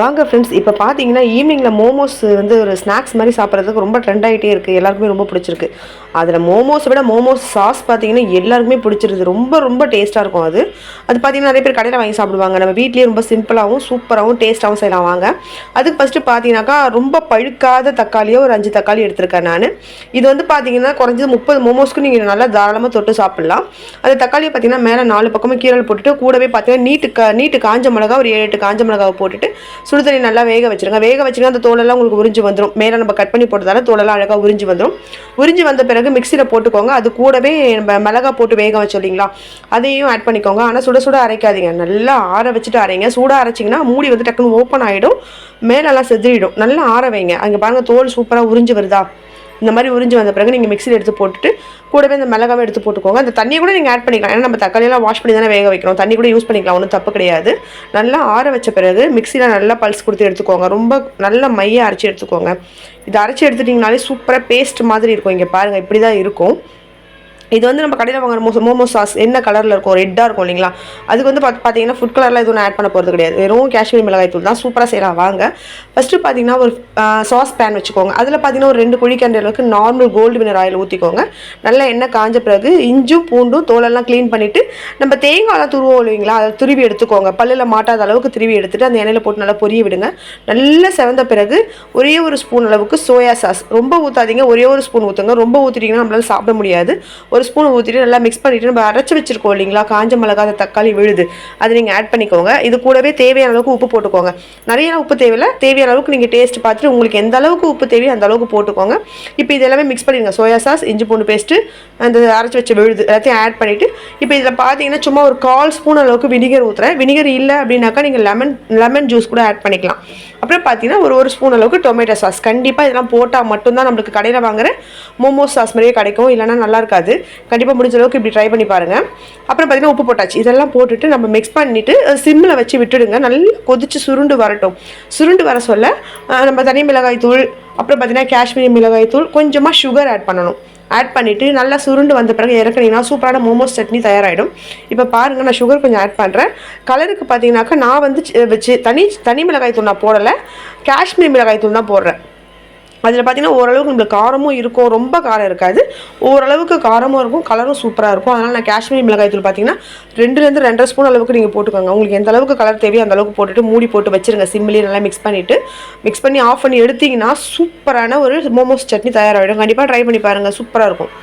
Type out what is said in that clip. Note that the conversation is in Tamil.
வாங்க ஃப்ரெண்ட்ஸ் இப்போ பார்த்தீங்கன்னா ஈவினிங்கில் மோமோஸ் வந்து ஒரு ஸ்நாக்ஸ் மாதிரி சாப்பிட்றதுக்கு ரொம்ப ட்ரெண்ட் ஆகிட்டே இருக்குது எல்லாருக்குமே ரொம்ப பிடிச்சிருக்கு. அதில் மோமோஸை விட மோமோஸ் சாஸ் பார்த்தீங்கன்னா எல்லாருக்குமே பிடிச்சிருது. ரொம்ப ரொம்ப டேஸ்ட்டாக இருக்கும் அது. அது பார்த்தீங்கன்னா நிறைய பேர் கடையில் வாங்கி சாப்பிடுவாங்க. நம்ம வீட்லேயே ரொம்ப சிம்பிளாகவும் சூப்பராகவும் டேஸ்ட்டாகவும் செய்யலாம். வாங்க. அதுக்கு ஃபஸ்ட்டு பார்த்தீங்கன்னாக்கா ரொம்ப பழுக்காத தக்காளியோ ஒரு அஞ்சு தக்காளி எடுத்திருக்கேன் நான். இது வந்து பார்த்தீங்கன்னா குறைஞ்சது முப்பது மோமோஸ்க்கு நீங்கள் நல்லா தாராளமாக தொட்டு சாப்பிட்லாம். அந்த தக்காளியை பார்த்தீங்கன்னா மேலே நாலு பக்கமும் கீரல் போட்டுட்டு கூடவே பார்த்தீங்கன்னா நீட்டு கா நீட்டு காஞ்ச மிளகா ஒரு ஏழு எட்டு காஞ்ச மிளகாவை போட்டுட்டு சுடுதண்ணி நல்லா வேக வச்சிருங்க. வேக வச்சுருங்க அந்த தோலெல்லாம் உங்களுக்கு உறிஞ்சு வந்துடும் மேலே நம்ம கட் பண்ணி போட்டதால தோலெல்லாம் அழகாக உறிஞ்சி வந்துடும் உறிஞ்சு வந்த பிறகு மிக்சியில் போட்டுக்கோங்க. அது கூடவே நம்ம மிளகா போட்டு வேக வச்சோம் இல்லைங்களா? அதையும் ஆட் பண்ணிக்கோங்க. ஆனால் சுட சுட அரைக்காதீங்க. நல்லா ஆற வச்சுட்டு அரைங்க. சூடாக அரைச்சிங்கன்னா மூடி வந்து டக்குன்னு ஓப்பன் ஆகிடும் மேலெல்லாம் செதுறிடும் நல்லா ஆற வைங்க. அங்கே பாருங்கள் தோல் சூப்பராக உறிஞ்சு வருதா? இந்த மாதிரி உறிஞ்சு வந்த பிறகு நீங்கள் மிக்சியில் எடுத்து போட்டுட்டு கூடவே இந்த மிளகாவை எடுத்து போட்டுக்கோங்க. அந்த தண்ணியை கூட நீங்கள் ஆட் பண்ணிக்கலாம். ஏன்னா நம்ம தக்காளியெல்லாம் வாஷ் பண்ணி தானே வேக வைக்கிறோம். தண்ணி கூட யூஸ் பண்ணிக்கலாம். ஒன்றும் தப்பு கிடையாது. நல்லா ஆற வச்ச பிறகு மிக்சியில் நல்லா பல்ஸ் கொடுத்து எடுத்துக்கோங்க. ரொம்ப நல்ல மையை அரைச்சி எடுத்துக்கோங்க. இதை அரைச்சி எடுத்துட்டிங்கனாலே சூப்பராக பேஸ்ட் மாதிரி இருக்கும். இங்கே பாருங்கள் இப்படி தான் இருக்கும். இது வந்து நம்ம கடையில் வாங்குற மோசோ மோமோ சாஸ் என்ன கலரில் இருக்கும்? ரெட்டாக இருக்கும் இல்லைங்களா? அதுக்கு வந்து பார்த்து பார்த்தீங்கன்னா ஃபுட் கலரில் எதுவும் ஆட் பண்ண போகிறது கிடையாது. வெறும் காஷ்மீர் மிளகாய் தூள் தான். சூப்பராக செய்யலாம் வாங்க. ஃபஸ்ட்டு பார்த்தீங்கன்னா ஒரு சாஸ் பேன் வச்சுக்கோங்க. அதில் பார்த்தீங்கன்னா ஒரு ரெண்டு குழிக்கண்ட அளவுக்கு நார்மல் கோல்டு வினர் ஆயில் ஊற்றிக்கோங்க நல்லா எண்ணெய் காஞ்ச பிறகு இஞ்சும் பூண்டும் தோலெல்லாம் க்ளீன் பண்ணிவிட்டு நம்ம தேங்காயெல்லாம் துருவோம் இல்லைங்களா? அதை துருவி எடுத்துக்கோங்க. பல்லில் மாட்டாத அளவுக்கு துருவி எடுத்துட்டு அந்த எண்ணெயில் போட்டு நல்லா பொரிய விடுங்க. நல்லா செவந்த பிறகு ஒரே ஒரு ஸ்பூன் அளவுக்கு சோயா சாஸ் ரொம்ப ஊற்றாதீங்க ஒரே ஒரு ஸ்பூன் ஊற்றுங்க ரொம்ப ஊற்றிட்டீங்கன்னா நம்மளால சாப்பிட முடியாது. ஒரு ஸ்பூன் ஊற்றிட்டு நல்லா மிக்ஸ் பண்ணிவிட்டு நம்ம அரைச்சி வச்சுருக்கோம் இல்லைங்களா? காஞ்ச மிளகா தக்காளி விழுது. அதை நீங்கள் ஆட் பண்ணிக்கோங்க. இது கூடவே தேவையான அளவுக்கு உப்பு போட்டுக்கோங்க. நிறைய உப்பு தேவையில்லை. தேவையான அளவுக்கு நீங்கள் டேஸ்ட் பார்த்துட்டு உங்களுக்கு எந்த அளவுக்கு உப்பு தேவையோ அந்த அளவுக்கு போட்டுக்கோங்க. இப்போ இது எல்லாமே மிக்ஸ் பண்ணிடுங்க. சோயா சாஸ் இஞ்சி பூண்டு பேஸ்ட்டு அந்த அரைச்சி வச்ச விழுது. எல்லாத்தையும் ஆட் பண்ணிவிட்டு இப்போ இதில் பார்த்தீங்கன்னா சும்மா ஒரு கால் ஸ்பூன் அளவுக்கு வினிகர் ஊற்றுறேன் வினிகர் இல்லை அப்படின்னாக்கா நீங்கள் லெமன் லெமன் ஜூஸ் கூட ஆட் பண்ணிக்கலாம். அப்புறம் பார்த்தீங்கன்னா ஒரு ஒரு ஸ்பூன் அளவுக்கு டொமேட்டோ சாஸ் கண்டிப்பாக இதெல்லாம் போட்டால் மட்டும்தான் நம்மளுக்கு கடையில் வாங்குற மோமோஸ் சாஸ் மாதிரியே கிடைக்கும். இல்லைனா நல்லா இருக்காது. கண்டிப்பாக முடிஞ்ச அளவுக்கு இப்படி ட்ரை பண்ணி பாருங்கள் அப்புறம் பார்த்தீங்கன்னா உப்பு போட்டாச்சு. இதெல்லாம் போட்டுட்டு நம்ம மிக்ஸ் பண்ணிவிட்டு சிம்மில் வச்சு விட்டுடுங்க. நல்லா கொதிச்சு சுருண்டு வரட்டும். சுருண்டு வர சொல்ல நம்ம தனி மிளகாய் தூள் அப்புறம் பார்த்தீங்கன்னா காஷ்மீரி மிளகாய் தூள் கொஞ்சமாக சுகர் ஆட் பண்ணணும். ஆட் பண்ணிவிட்டு நல்லா சுருண்டு வந்த பிறகு இறக்குனீங்கன்னா சூப்பரான மோமோஸ் சட்னி தயாராகிடும் இப்போ பாருங்கள் நான் சுகர் கொஞ்சம் ஆட் பண்ணுறேன் கலருக்கு பார்த்தீங்கன்னாக்கா நான் வந்து வச்சு தனி தனி மிளகாய் தூள் நான் போடலை. காஷ்மீர் மிளகாய் தூள் தான் போடுறேன். அதில் பார்த்தீங்கன்னா ஓரளவுக்கு நம்மளுக்கு காரமும் இருக்கும் ரொம்ப காரம் இருக்காது. ஓரளவுக்கு காரமும் இருக்கும் கலரும் சூப்பராக இருக்கும். அதனால் நான் காஷ்மீர் மிளகாய் தூள் பார்த்தீங்கன்னா ரெண்டுலேருந்து ரெண்டரை ஸ்பூன் அளவுக்கு நீங்கள் போட்டுக்கோங்க. உங்களுக்கு எந்த அளவுக்கு கலர் தேவையோ அந்த அளவுக்கு போட்டுட்டு மூடி போட்டு வச்சிருங்க. சிம்மிலேயே நல்லா மிக்ஸ் பண்ணிவிட்டு மிக்ஸ் பண்ணி ஆஃப் பண்ணி எடுத்தீங்கன்னா சூப்பரான ஒரு மோமோஸ் சட்னி தயாராகிடும். கண்டிப்பாக ட்ரை பண்ணி பாருங்கள் சூப்பராக இருக்கும்.